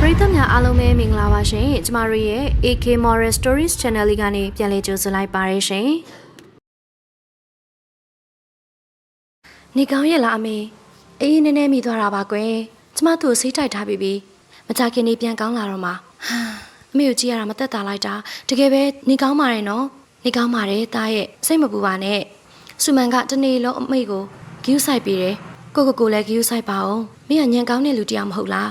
ပရိသတ်များအားလုံးပဲမင်္ဂလာပါရှင်ကျမတို့ရဲ့ AK Moral Stories Channel လေးကနေပြန်လည်ကြိုဆိုလိုက်ပါရရှင်နေကောင်းရဲ့လားအမေအေးနည်းနည်းမိသွားတာပါကွယ်ကျမသူ့ကိုစိတ်တိုက်ထားပြီးပြီမကြခင်နေပြန်ကောင်းလာတော့မှာဟာအမေကိုကြည့်ရတာမသက်သာလိုက်တာတကယ်ပဲနေကောင်းပါတယ်နော်နေကောင်းပါတယ်တားရဲ့စိတ်မပူပါနဲ့စုမန်ကတနေ့လုံးအမေကိုဂယူးဆိုင်ပြီးတယ်ကိုကိုကိုလည်းဂယူးဆိုင်ပါအောင်မင်းကညံကောင်းတဲ့လူတစ်ယောက်မဟုတ်လား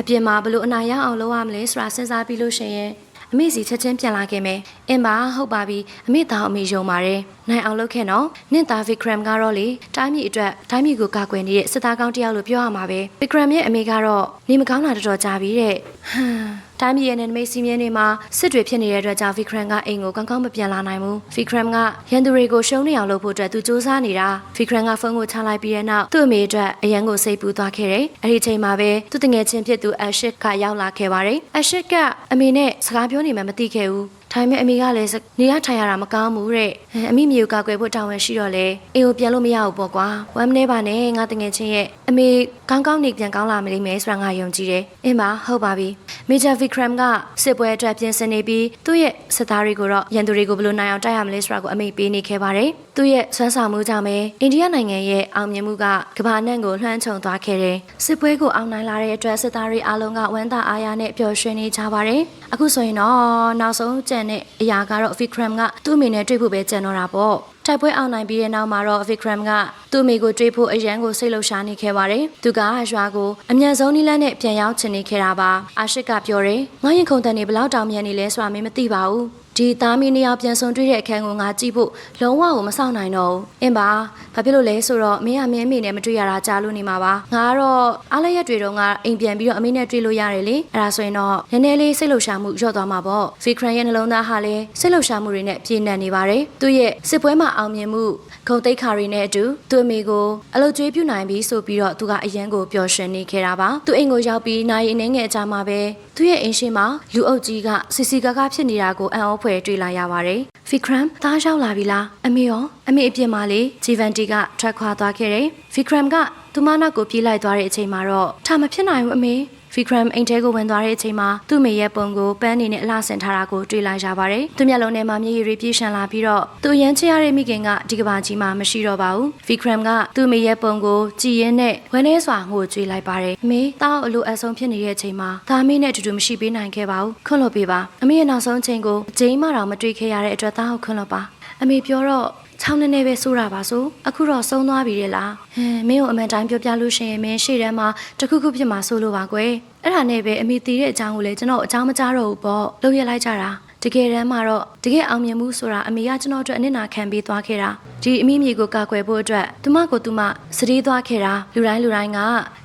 အပြင်မှာဘလို့အနာရအောင်လုပ်ရမလဲဆိုတာစဉ်းစားပြီးလို့ရှိရင်အမေစီချက်ချင်းပြန်လာခဲ့မယ်။အင်းပါဟုတ်ပါပြီအမေသားအမေယုံပါတယ်။နိုင်အောင်လုပ်ခဲ့နော်။နင့်သားဗီကရမ်ကတော့လေတိုင်းပြည်အတွက်တိုင်းပြည်ကိုကာကွယ်နေတဲ့စစ်သားကောင်းတစ်ယောက်လို့ပြောရမှာပဲ။ဗီကရမ်ရဲ့အမေကတော့နေမကောင်းတာတော်တော်ကြာပြီတဲ့။ဟမ်တိုင်းပြည်ရဲ့နယ်နိမိတ်စီးမြင်းတွေမှာစစ်တွေဖြစ်နေတဲ့အတွက်ကြောင့်ဗီကရမ်ကအိမ်ကိုကောင်းကောင်းမပြန်လာနိုင်ဘူး။ဗီကရမ်ကရန်သူတွေကိုရှုံးနေအောင်လုပ်ဖို့အတွက်သူစူးစမ်းနေတာ။ဗီကရမ်ကဖုန်းကိုချလိုက်ပြီးတဲ့နောက်သူ့အမေအတွက်အရန်ကိုစိတ်ပူသွားခဲ့တယ်။အဲ့ဒီချိန်မှာပဲသူ့တငယ်ချင်းဖြစ်သူအရှစ်ကရောက်လာခဲ့ပါတယ်။အရှစ်ကအမေနဲ့စကားပြောနေမှမသိခဲ့ဘူး။ ဒါပေမဲ့အမေကလည်းနေရထိုင်ရတာမကောင်းဘူးတဲ့အမေမျိုးကကွယ်ဖို့တာဝန်ရှိတော့လေအိမ်ကိုပြန်လို့မရဘူးပေါ့ကွာဝမ်းမနေပါနဲ့ငါတငယ်ချင်းရဲ့အမေကောင်းကောင်းနေပြန်ကောင်းလာမလိမ့်မယ်ဆိုတာငါယုံကြည်တယ်အင်းပါဟုတ်ပါပြီမေဂျာဗီကရမ်ကစစ်ပွဲအတွက်ပြင်ဆင်နေပြီးသူ့ရဲ့စစ်သားတွေကိုတော့ရန်သူတွေကိုဘယ်လိုနိုင်အောင်တိုက်ရမလဲဆိုတာကိုအမေပေးနေခဲ့ပါတယ်သူ့ရဲ့ဆွမ်းဆောင်မှုကြောင့်ပဲအိန္ဒိယနိုင်ငံရဲ့အောင်မြင်မှုကကမ္ဘာနှံ့ကိုလွှမ်းခြုံသွားခဲ့တယ်စစ်ပွဲကိုအောင်နိုင်လာတဲ့အတွက်စစ်သားတွေအားလုံးကဝမ်းသာအားရနဲ့ပျော်ရွှင်နေကြပါတယ်အခုဆိုရင်တော့နောက်ဆုံးကြံတဲ့အရာကတော့ Vikram ကသူ့အမေနဲ့တွေ့ဖို့ပဲကြံတော့တာပေါ့တိုက်ပွဲအောင်နိုင်ပြီးတဲ့နောက်မှာတော့ Vikram ကသူ့အမေကိုတွေ့ဖို့အရန်ကိုစိတ်လှုပ်ရှားနေခဲ့ပါတယ်။သူကရွာကိုအမြန်ဆုံးနည်းလမ်းနဲ့ပြန်ရောက်ချင်နေခဲ့တာပါ။အာရှစ်ကပြောတယ်။ငါရင်ခုန်တန်နေဘလောက်တောင်မြန်နေလဲဆိုတာမင်းမသိပါဘူး။ ဒီသားမီးနှစ်ယောက်ပြန်ဆုံတွေ့တဲ့အခန်းကိုငါကြည့်ဖို့လုံးဝကိုမဆောင်နိုင်တော့ဘူး။အင်းပါဘာဖြစ်လို့လဲဆိုတော့မင်းကမင်းအမေနဲ့မတွေ့ရတာကြားလို့နေမှာပါ။ငါကတော့အားလရက်တွေတော့ငါအိမ်ပြန်ပြီးတော့အမေနဲ့တွေ့လို့ရတယ်လေ။အဲ့ဒါဆိုရင်တော့နည်းနည်းလေးစိတ်လှုပ်ရှားမှုလျော့သွားမှာပေါ့။ Vikram ရဲ့နှလုံးသားဟာလည်းစိတ်လှုပ်ရှားမှုတွေနဲ့ပြည့်နှက်နေပါတယ်။သူ့ရဲ့စစ်ပွဲမှာအောင်မြင်မှုဂုံတိတ်ခါရီနဲ့အတူသူ့အမေကိုအလုပ်ကျွေးပြုနိုင်ပြီးဆိုပြီးတော့သူကအရန်ကိုပျော်ရွှင်နေခဲ့တာပါ။သူ့အိမ်ကိုရောက်ပြီးနိုင်အနေငယ်အကြမှာပဲ သူ့ရဲ့အိမ်ရှိမှာလူအုပ်ကြီးကစီစီကားကားဖြစ်နေတာကိုအံ့ဩဖွယ်တွေ့လာရပါတယ်။ Vikram သားရောက်လာပြီလားအမေရောအမေအပြင်မှာလေဂျီဗန်တီကထွက်ခွာသွားခဲ့တယ်။ Vikram ကသူမနောက်ကိုပြေးလိုက်သွားတဲ့အချိန်မှာတော့ဒါမဖြစ်နိုင်ဘူးအမေ Vikram အိမ်ထဲကိုဝင်သွားတဲ့အချိန်မှာသူ့မေရဲ့ပုံကိုပန်းနေနဲ့အလှဆင်ထားတာကိုတွေ့လိုက်ရပါတယ်။သူမျက်လုံးထဲမှာမျက်ရည်တွေပြေးရှံလာပြီးတော့သူရမ်းချရတဲ့မိခင်ကဒီကဘာကြီးမှာမရှိတော့ပါဘူး။ Vikram ကသူ့မေရဲ့ပုံကိုကြည်ရင်းနဲ့ဝန်းနေစွာငိုကြွေးလိုက်ပါတယ်။အမေတောက်အလိုအဆုံဖြစ်နေတဲ့အချိန်မှာဒါမေနဲ့အတူတူမရှိပေးနိုင်ခဲ့ပါဘူး။ခွန့်လွတ်ပေးပါ။အမေရဲ့နောက်ဆုံးချိန်ကိုအချိန်မှတော့မတွေ့ခဲ့ရတဲ့အတွက်သားကိုခွန့်လွတ်ပါ။အမေပြောတော့ ချောင်းနေနေပဲစိုးတာပါဆိုအခုတော့ဆုံးသွားပြီလေလားဟမ်မင်းကိုအမှန်တိုင်းပြောပြလို့ရှိရင်မင်းရှေ့တန်းမှာတခုခုဖြစ်မှာစိုးလို့ပါကွယ်အဲ့ဒါနဲ့ပဲအမေတည်တဲ့အကြောင်းကိုလည်းကျွန်တော်အကြောင်းမကြားတော့ဘူးပေါ့လုပ်ရလိုက်ကြတာ တကယ်တမ်းမှာတော့တကယ်အောင်မြင်မှုဆိုတာအမေကကျွန်တော်အတွက်အနစ်နာခံပေးသွားခဲ့တာဒီအမိမြေကိုကာကွယ်ဖို့အတွက်သူမကိုသူမစတီးသွားခဲ့တာလူတိုင်းလူတိုင်းက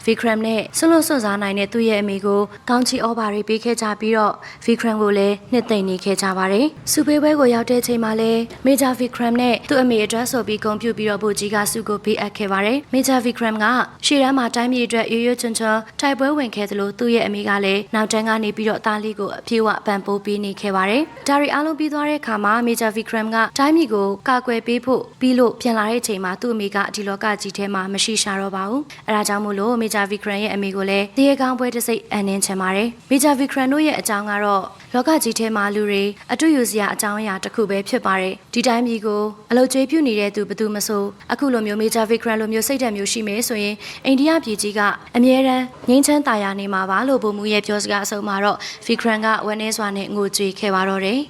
Vikram နဲ့ဆွလွတ်ဆွတ်စားနိုင်တဲ့သူ့ရဲ့အမေကိုကောင်းချီဩဘာတွေပေးခဲ့ကြပြီးတော့ Vikram ကိုလည်းနှစ်သိမ့်နေခဲ့ကြပါတယ်။စူပေးပွဲကိုရောက်တဲ့ချိန်မှာလည်း Major Vikram နဲ့သူ့အမေအတွက်ဆိုပြီးဂုဏ်ပြုပြီးတော့ဗိုလ်ကြီးကစုကိုပေးအပ်ခဲ့ပါတယ်။ Major Vikram ကရှေ့တန်းမှာတိုင်းပြည်အတွက်ရွရွချွန်ချွန်တိုက်ပွဲဝင်ခဲ့သလိုသူ့ရဲ့အမေကလည်းနောက်တန်းကနေပြီးတော့တားလေးကိုအပြေးဝပံပိုးပေးနေခဲ့ပါတယ်။ဒါရီအားလုံးပြီးသွားတဲ့အခါမှာ Major Vikram ကတိုင်းပြည်ကိုကာကွယ်ပေးဖို့ပြီးလို့ပြန်လာတဲ့အချိန်မှာသူ့အမေကဒီလောကကြီးထဲမှာမရှိရှာတော့ပါဘူး။အဲဒါကြောင့်မို့လို့ Major Vikram ရဲ့အမေကိုလည်းတရေကောင်းပွဲတစ်စိတ်အန်နှင်းချင်ပါတယ်။ Major Vikram တို့ရဲ့အကြောင်းကတော့လောကကြီးထဲမှာလူတွေအတူယူစရာအကြောင်းအရာတစ်ခုပဲဖြစ်ပါတယ်။ဒီတိုင်းပြည်ကိုအလုတ်ကျွေးပြုနေတဲ့သူဘယ်သူမဆိုအခုလိုမျိုး Major Vikram လိုမျိုးစိတ်ဓာတ်မျိုးရှိမယ်ဆိုရင်အိန္ဒိယပြည်ကြီးကအမြဲတမ်းငြိမ်းချမ်းသာယာနေမှာပါလို့ဗိုလ်မှူးရဲ့ပြောစကားအဆုံးမှာတော့ Vikram ကဝန်းနေစွာနဲ့ငိုကြွေးခဲ့ပါတော့တယ်။